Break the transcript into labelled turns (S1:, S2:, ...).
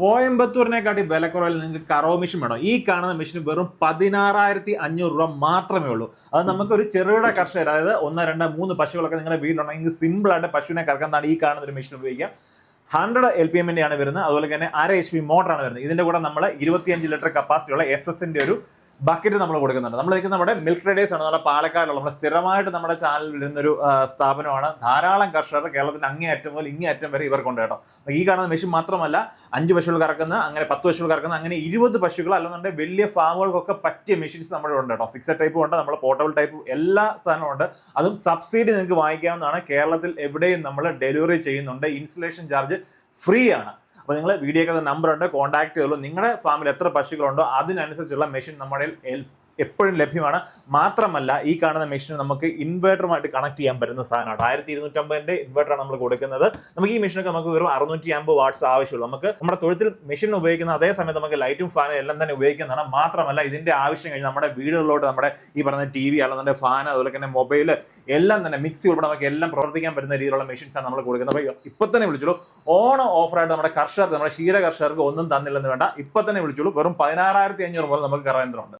S1: കോയമ്പത്തൂരിനെക്കാട്ടി വിലക്കുറവിൽ നിങ്ങൾക്ക് കറോ മെഷീൻ വേണം. ഈ കാണുന്ന മെഷീൻ വെറും പതിനാറായിരത്തി അഞ്ഞൂറ് രൂപ മാത്രമേ ഉള്ളൂ. അത് നമുക്ക് ഒരു ചെറുകിട കർഷകർ അതായത് ഒന്ന് രണ്ട് മൂന്ന് പശുക്കളൊക്കെ നിങ്ങളുടെ വീട്ടിലുണ്ടെങ്കിൽ സിമ്പിൾ ആയിട്ട് പശുവിനെ കറക്കുന്നതാണ് ഈ കാണുന്ന ഒരു മെഷീൻ ഉപയോഗിക്കാം ഹൺഡ്രഡ് എൽ പി എമ്മിന്റെ ആണ് വരുന്നത്. അതുപോലെ തന്നെ അര എച്ച് പി മോട്ടറാണ് വരുന്നത്. ഇതിന്റെ കൂടെ നമ്മൾ ഇരുപത്തിയഞ്ച് ലിറ്റർ കപ്പാസിറ്റിയുള്ള എസ് എസിന്റെ ഒരു ബക്കറ്റ് നമ്മൾ കൊടുക്കുന്നുണ്ട്. നമ്മൾ നിൽക്കുന്ന നമ്മുടെ മിൽക്ക് ട്രേഡേഴ്സ് ആണ് നമ്മുടെ പാലക്കാടുള്ള നമ്മുടെ സ്ഥിരമായിട്ട് നമ്മുടെ ചാനലിൽ വരുന്നൊരു സ്ഥാപനമാണ്. ധാരാളം കർഷകർ കേരളത്തിന്റെ അങ്ങേയറ്റം മുതൽ ഇങ്ങേയറ്റം വരെ ഇവർക്കുണ്ട് കേട്ടോ. ഈ കാണുന്ന മെഷീൻ മാത്രമല്ല അഞ്ച് പശുക്കൾ കറക്കുന്ന അങ്ങനെ പത്ത് പശുക്കൾ കറക്കുന്ന അങ്ങനെ ഇരുപത് പശുക്കൾ അല്ലെന്നുണ്ടെങ്കിൽ വലിയ ഫാമുകൾക്കൊക്കെ പറ്റിയ മെഷീൻസ് നമ്മുടെ ഉണ്ട് കേട്ടോ. ഫിക്സഡ് ടൈപ്പ് ഉണ്ട് നമ്മൾ പോർട്ടബിൾ ടൈപ്പ് എല്ലാ സാധനവും ഉണ്ട്. അതും സബ്സിഡി നിങ്ങൾക്ക് വാങ്ങിക്കാവുന്നതാണ്. കേരളത്തിൽ എവിടെയും നമ്മൾ ഡെലിവറി ചെയ്യുന്നുണ്ട്. ഇൻസ്റ്റലേഷൻ ചാർജ് ഫ്രീ ആണ്. അപ്പോൾ നിങ്ങൾ വീഡിയോക്ക് നമ്പർ ഉണ്ട് കോൺടാക്ട് ചെയ്തോളൂ. നിങ്ങളുടെ ഫാമിൽ എത്ര പശുക്കളുണ്ടോ അതിനനുസരിച്ചുള്ള മെഷീൻ നമ്മുടെ എപ്പോഴും ലഭ്യമാണ്. മാത്രമല്ല ഈ കാണുന്ന മെഷീൻ നമുക്ക് ഇൻവേർട്ടറുമായിട്ട് കണക്ട് ചെയ്യാൻ പറ്റുന്ന സാധനമാണ്. ആയിരത്തി ഇരുന്നൂറ്റമ്പതിന്റെ ഇൻവേർട്ടറാണ് നമ്മൾ കൊടുക്കുന്നത്. നമുക്ക് ഈ മെഷീനൊക്കെ നമുക്ക് വെറും അറുന്നൂറ്റി അമ്പത് വാട്ട്സ് ആവശ്യമുള്ളൂ. നമുക്ക് നമ്മുടെ തൊഴുത്തിൽ മെഷീൻ ഉപയോഗിക്കുന്ന അതേ സമയത്ത് നമുക്ക് ലൈറ്റും ഫാനും എല്ലാം തന്നെ ഉപയോഗിക്കുന്നതാണ്. മാത്രമല്ല ഇതിന്റെ ആവശ്യം കഴിഞ്ഞ് നമ്മുടെ വീടുകളിലോട്ട് നമ്മുടെ ഈ പറഞ്ഞ ടി വി അല്ലെന്നുണ്ടെങ്കിൽ ഫാൻ അതുപോലെ തന്നെ മൊബൈൽ എല്ലാം തന്നെ മിക്സി ഉൾപ്പെടെ നമുക്ക് എല്ലാം പ്രവർത്തിക്കാൻ പറ്റുന്ന രീതിയിലുള്ള മെഷീൻസ് ആണ് നമ്മൾ കൊടുക്കുന്നത്. അപ്പോൾ ഇപ്പൊ തന്നെ വിളിച്ചോളൂ. ഓണ ഓഫറായിട്ട് നമ്മുടെ കർഷകർക്ക് നമ്മുടെ ക്ഷീര കർഷകർക്ക് ഒന്നും തന്നില്ലെന്ന് വേണ്ട. ഇപ്പൊ തന്നെ വിളിച്ചോളൂ. വെറും പതിനാറായിരത്തി അഞ്ഞൂറ് മുതൽ നമുക്ക് കറവേന്ദ്രമുണ്ട്